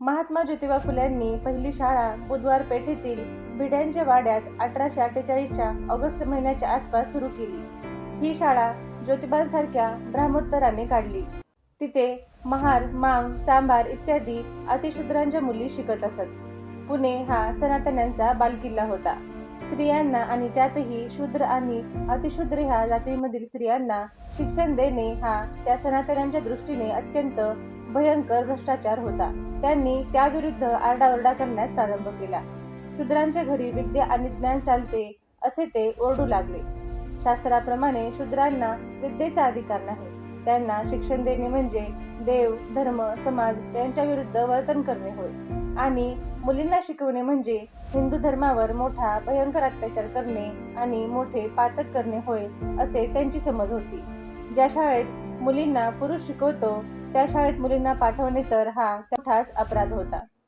महात्मा ज्योतिबा फुल्यांनी पहिली शाळा बुधवार पेठेतील भिड्यांच्या वाड्यात अठराशे अठ्ठेचाळीसच्या ऑगस्ट महिन्याच्या आसपास सुरू केली. ही शाळा ज्योतिबांसारख्या ब्राह्मोत्तराने काढली. तिथे महार मांग चांभार इत्यादी अतिशूद्रांच्या मुली शिकत असत. पुणे हा सनातन्यांचा बालकिल्ला होता. स्त्रियांना आणि त्यातही शूद्र आणि अतिशूद्र ह्या जातीमधील स्त्रियांना शिक्षण देणे हा त्या सनातन्यांच्या दृष्टीने अत्यंत भयंकर भ्रष्टाचार होता. त्यांनी त्याविरुद्ध आरडाओरडा करण्यास प्रारंभ केला. शूद्रांच्या घरी विद्या आणि ज्ञान चालते असे ते ओरडू लागले. शास्त्राप्रमाणे शूद्रांना विद्येचा अधिकार नाही. त्यांना शिक्षण देणे म्हणजे देव धर्म समाज यांच्या विरुद्ध वर्तन करणे होय. आणि मुलींना शिकवणे म्हणजे हिंदू धर्मावर मोठा भयंकर अत्याचार करणे आणि मोठे पातक करणे होय असे त्यांची समज होती. ज्या शाळेत मुलींना पुरुष शिकवतो त्या शाळेत मुलींना पाठवणे तर हा मोठाच अपराध होता.